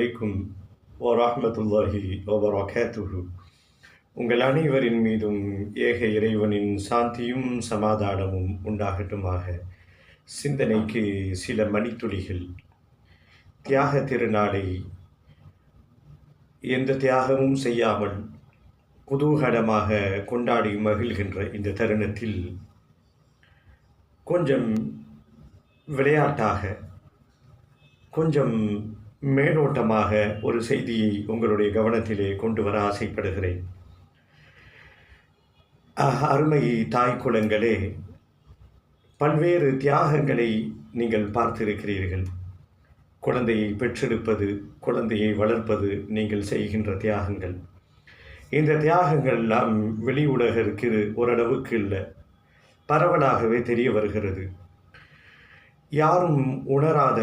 அலைக்கும் வரஹ்மத்துல்லாஹி வபரகாத்துஹு. உங்கள் அனைவரின் மீதும் ஏக இறைவனின் சாந்தியும் சமாதானமும் உண்டாகட்டுமாக. சிந்தனைக்கு சில மணித்துளிகள். தியாக திருநாளை எந்த தியாகமும் செய்யாமல் குதூகலமாக கொண்டாடி மகிழ்கின்ற இந்த தருணத்தில் கொஞ்சம் விளையாட்டாக கொஞ்சம் மேலோட்டமாக ஒரு செய்தியை உங்களுடைய கவனத்திலே கொண்டு வர ஆசைப்படுகிறேன். அருமை தாய் குலங்களே பல்வேறு தியாகங்களை நீங்கள் பார்த்திருக்கிறீர்கள். குழந்தையை பெற்றெடுப்பது குழந்தையை வளர்ப்பது நீங்கள் செய்கின்ற தியாகங்கள். இந்த தியாகங்கள் எல்லாம் வெளி உலகிற்கு ஓரளவுக்கு இல்லை பரவலாகவே தெரிய வருகிறது. யாரும் உணராத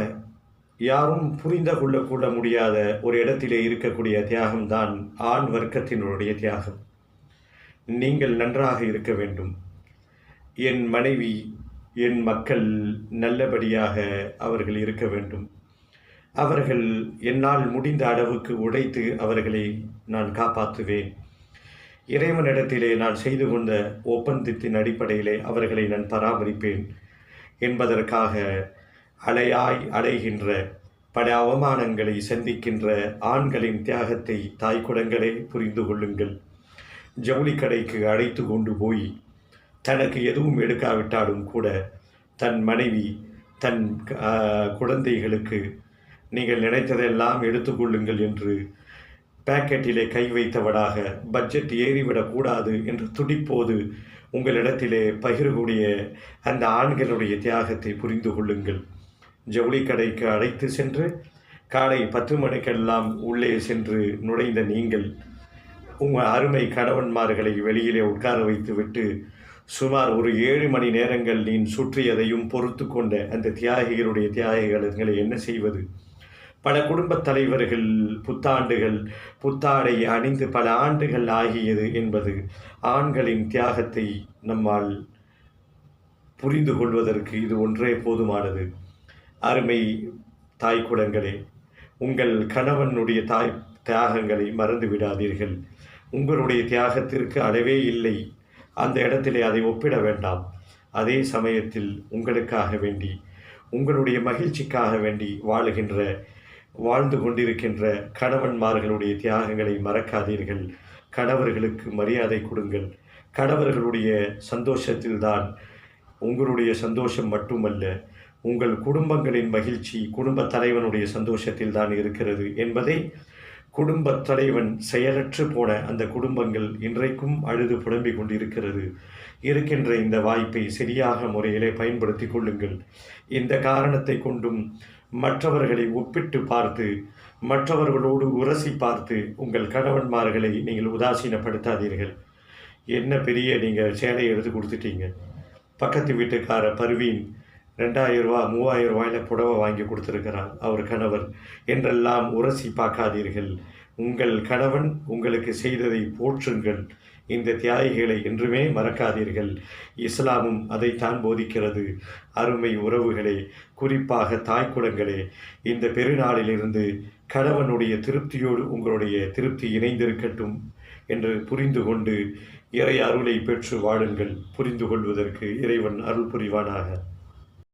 யாரும் புரிந்து கொள்ளக்கூட முடியாத ஒரு இடத்திலே இருக்கக்கூடிய தியாகம்தான் ஆண் வர்க்கத்தினுடைய தியாகம். நீங்கள் நன்றாக இருக்க வேண்டும். என் மனைவி என் மக்கள் நல்லபடியாக அவர்கள் இருக்க வேண்டும். அவர்கள் என்னால் முடிந்த அளவுக்கு உடைத்து அவர்களை நான் காப்பாற்றுவேன். இறைவனிடத்திலே நான் செய்து கொண்ட ஒப்பந்தத்தின் அடிப்படையிலே அவர்களை நான் பராமரிப்பேன் என்பதற்காக அலையாய் அலைகின்ற பல அவமானங்களை சந்திக்கின்ற ஆண்களின் தியாகத்தை தாய்க்குடங்களே புரிந்து கொள்ளுங்கள். ஜவுளி கடைக்கு அழைத்து கொண்டு போய் தனக்கு எதுவும் எடுக்காவிட்டாலும் கூட தன் மனைவி தன் குழந்தைகளுக்கு நீங்கள் நினைத்ததெல்லாம் எடுத்துக்கொள்ளுங்கள் என்று பாக்கெட்டிலே கை வைத்தவடாக பட்ஜெட் ஏறிவிடக்கூடாது என்று துடிப்போது உங்களிடத்திலே பகிரக்கூடிய அந்த ஆண்களுடைய தியாகத்தை புரிந்து கொள்ளுங்கள். ஜவுளி கடைக்கு அழைத்து சென்று காலை பத்து மணிக்கெல்லாம் உள்ளே சென்று நுழைந்த நீங்கள் உங்கள் அருமை கணவன்மார்களை வெளியிலே உட்கார வைத்துவிட்டு சுமார் ஒரு ஏழு மணி நேரங்கள் நீ சுற்றியதையும் பொறுத்து கொண்ட அந்த தியாகிகளுடைய தியாகிகளை என்ன செய்வது? பல குடும்பத் தலைவர்கள் புத்தாண்டுகள் புத்தாடை அணிந்து பல ஆண்டுகள் ஆகியது என்பது ஆண்களின் தியாகத்தை நம்மால் புரிந்து கொள்வதற்கு இது ஒன்றே போதுமானது. அருமை தாய் குடங்களே உங்கள் கணவனுடைய தாய் தியாகங்களை மறந்து விடாதீர்கள். உங்களுடைய தியாகத்திற்கு அளவே இல்லை. அந்த இடத்திலே அதை ஒப்பிட வேண்டாம். அதே சமயத்தில் உங்களுக்காக வேண்டி உங்களுடைய மகிழ்ச்சிக்காக வேண்டி வாழுகின்ற வாழ்ந்து கொண்டிருக்கின்ற கணவன்மார்களுடைய தியாகங்களை மறக்காதீர்கள். கணவர்களுக்கு மரியாதை கொடுங்கள். கணவர்களுடைய சந்தோஷத்தில்தான் உங்களுடைய சந்தோஷம் மட்டுமல்ல உங்கள் குடும்பங்களின் மகிழ்ச்சி குடும்பத் தலைவனுடைய சந்தோஷத்தில் தான் இருக்கிறது என்பதை குடும்பத் தலைவன் செயலற்று போன அந்த குடும்பங்கள் இன்றைக்கும் அழுது புலம்பிக் கொண்டிருக்கிறது. இருக்கின்ற இந்த வாய்ப்பை சரியாக முறையிலே பயன்படுத்தி கொள்ளுங்கள். இந்த காரணத்தை கொண்டும் மற்றவர்களை ஒப்பிட்டு பார்த்து மற்றவர்களோடு உரசி பார்த்து உங்கள் கணவன்மார்களை நீங்கள் உதாசீனப்படுத்தாதீர்கள். என்ன பெரிய நீங்கள் சேலையை எடுத்து கொடுத்துட்டீங்க. பக்கத்து வீட்டுக்கார பர்வீன் ரெண்டாயிரம் ரூபா மூவாயிரம் ரூபாயில் புடவை வாங்கி கொடுத்துருக்கிறார். அவர் கணவர் என்றெல்லாம் உரசி பார்க்காதீர்கள். உங்கள் கணவன் உங்களுக்கு செய்ததை போற்றுங்கள். இந்த தியாகிகளை என்றுமே மறக்காதீர்கள். இஸ்லாமும் அதைத்தான் போதிக்கிறது. அருமை உறவுகளே குறிப்பாக தாய்க்குடங்களே இந்த பெருநாளிலிருந்து கணவனுடைய திருப்தியோடு உங்களுடைய திருப்தி இணைந்திருக்கட்டும் என்று புரிந்து கொண்டு இறை அருளை பெற்று வாழுங்கள். புரிந்து கொள்வதற்கு இறைவன் அருள் புரிவானாக.